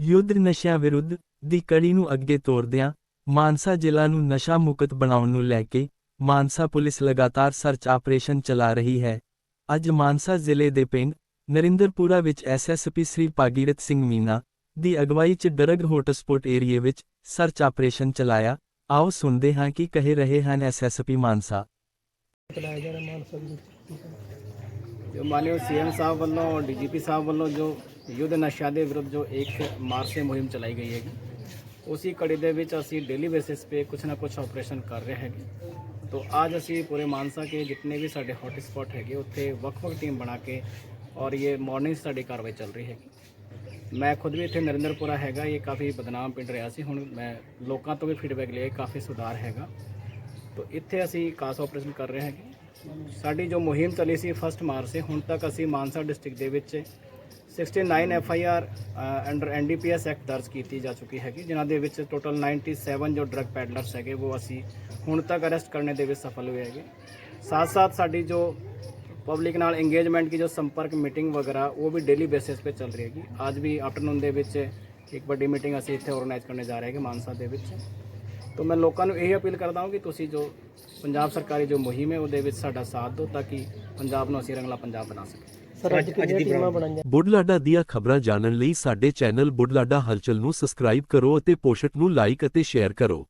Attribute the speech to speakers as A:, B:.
A: ਯੁੱਧ ਨਸ਼ਿਆਂ ਵਿਰੁੱਧ ਦੀ ਕੜੀ ਨੂੰ ਅੱਗੇ ਤੋਰਦਿਆਂ ਮਾਨਸਾ ਜ਼ਿਲ੍ਹਾ ਨੂੰ ਨਸ਼ਾ ਮੁਕਤ ਬਣਾਉਣ ਨੂੰ ਲੈ ਕੇ ਮਾਨਸਾ ਪੁਲਿਸ ਲਗਾਤਾਰ ਸਰਚ ਆਪਰੇਸ਼ਨ ਚਲਾ ਰਹੀ ਹੈ। ਅੱਜ ਮਾਨਸਾ ਜ਼ਿਲ੍ਹੇ ਦੇ ਪਿੰਡ ਨਰਿੰਦਰਪੁਰਾ ਵਿੱਚ ਐਸਐਸਪੀ ਸ੍ਰੀ ਭਾਗੀਰਥ ਸਿੰਘ ਮੀਨਾ ਦੀ ਅਗਵਾਈ 'ਚ ਡਰਗ ਹੌਟਸਪੌਟ ਏਰੀਏ ਵਿੱਚ ਸਰਚ ਆਪਰੇਸ਼ਨ ਚਲਾਇਆ। ਆਓ ਸੁਣਦੇ ਹਾਂ ਕੀ ਕਹਿ ਰਹੇ ਹਨ ਐਸਐਸਪੀ ਮਾਨਸਾ।
B: ਚਲਾਇਆ ਜਾ ਰਿਹਾ ਮਾਨਸਾ
C: ਜੋ ਮਾਨਯੋਗ ਸੀਐਮ ਸਾਹਿਬ ਵੱਲੋਂ ਡੀਜੀਪੀ ਸਾਹਿਬ ਵੱਲੋਂ ਜੋ ਯੁੱਧ ਨਸ਼ਾ ਦੇ ਵਿਰੁੱਧ ਜੋ ਇੱਕ ਮਾਰਸੇ ਮੁਹਿੰਮ ਚਲਾਈ ਗਈ ਹੈਗੀ ਉਸੇ ਕੜੀ ਦੇ ਵਿੱਚ ਅਸੀਂ ਡੇਲੀ ਬੇਸਿਸ ਤੇ ਕੁਛ ਨਾ ਕੁਛ ਆਪਰੇਸ਼ਨ ਕਰ ਰਹੇ ਹੈਗੇ ਤੋਂ ਅੱਜ ਅਸੀਂ ਪੂਰੇ ਮਾਨਸਾ ਕੇ ਜਿੰਨੇ ਵੀ ਸਾਡੇ ਹੌਟ ਸਪੌਟ ਹੈਗੇ ਉੱਥੇ ਵੱਖ-ਵੱਖ ਟੀਮ ਬਣਾ ਕੇ ਔਰ ਇਹ ਮਾਰਨਿੰਗ ਸਾਡੀ ਕਾਰਵਾਈ ਚੱਲ ਰਹੀ ਹੈਗੀ ਮੈਂ ਖੁਦ ਵੀ ਇੱਥੇ ਨਰਿੰਦਰਪੁਰਾ ਹੈਗਾ ਇਹ ਕਾਫੀ ਬਦਨਾਮ ਪਿੰਡ ਰਿਹਾ ਸੀ ਹੁਣ ਮੈਂ ਲੋਕਾਂ ਤੋਂ ਵੀ ਫੀਡਬੈਕ ਲਿਆ ਕਾਫੀ ਸੁਧਾਰ ਹੈਗਾ ਤੋ ਇੱਥੇ ਅਸੀਂ ਕਾਸ ਆਪਰੇਸ਼ਨ ਕਰ ਰਹੇ ਹਾਂ ਸਾਡੀ ਜੋ ਮੁਹਿੰਮ ਚੱਲੀ ਸੀ ਫਸਟ ਮਾਰਚ ਸੇ ਹੁਣ ਤੱਕ ਅਸੀਂ ਮਾਨਸਾ ਡਿਸਟ੍ਰਿਕਟ ਦੇ ਵਿੱਚ 69 F I R under N D P S act ਦਰਜ ਕੀਤੀ ਜਾ ਚੁੱਕੀ ਹੈਗੀ, ਜਿਨ੍ਹਾਂ ਦੇ ਵਿੱਚ ਟੋਟਲ 97 ਜੋ ਡਰਗ ਪੈਡਲਰਸ ਹੈਗੇ, ਉਹ ਅਸੀਂ ਹੁਣ ਤੱਕ ਅਰੈਸਟ ਕਰਨੇ ਦੇ ਵਿੱਚ ਸਫਲ ਹੋਏ ਹੈਗੇ। ਸਾਥ ਸਾਥ ਸਾਡੀ ਜੋ ਪਬਲਿਕ ਨਾਲ ਇੰਗੇਜਮੈਂਟ ਕੀ ਜੋ ਸੰਪਰਕ ਮੀਟਿੰਗ ਵਗੈਰਾ, ਉਹ ਵੀ ਡੇਲੀ ਬੇਸਿਸ ਤੇ ਚੱਲ ਰਹੀ ਹੈਗੀ। ਅੱਜ ਵੀ ਆਫਟਰਨੂਨ ਦੇ ਵਿੱਚ ਇੱਕ ਵੱਡੀ ਮੀਟਿੰਗ ਅਸੀਂ ਇੱਥੇ ਆਰਗੇਨਾਈਜ਼ ਕਰਨੇ ਜਾ ਰਹੇ ਹੈਗੇ ਮਾਨਸਾ ਦੇ ਵਿੱਚ। ਤੋ ਮੈਂ ਲੋਕਾਂ ਨੂੰ ਇਹ ਅਪੀਲ ਕਰਦਾ ਹਾਂ ਕਿ ਤੁਸੀਂ ਜੋ ਪੰਜਾਬ ਸਰਕਾਰੀ ਜੋ ਮੁਹਿੰਮ ਹੈ ਉਹਦੇ ਵਿੱਚ ਸਾਡਾ ਸਾਥ ਦਿਓ ਤਾਂ ਕਿ ਪੰਜਾਬ ਨੂੰ ਅਸੀਂ ਰੰਗਲਾ ਪੰਜਾਬ ਬਣਾ ਸਕੀਏ।
B: ਸਰ ਅੱਜ ਕਿੰਨੀਆਂ ਟੀਮਾਂ ਬਣਾਈਆਂ?
A: ਬੁਢਲਾਡਾ ਦੀਆਂ ਖਬਰਾਂ ਜਾਣਨ ਲਈ ਸਾਡੇ ਚੈਨਲ ਬੁਢਲਾਡਾ ਹਲਚਲ ਨੂੰ ਸਬਸਕ੍ਰਾਈਬ ਕਰੋ ਅਤੇ ਪੋਸਟ ਨੂੰ ਲਾਈਕ ਅਤੇ ਸ਼ੇਅਰ ਕਰੋ।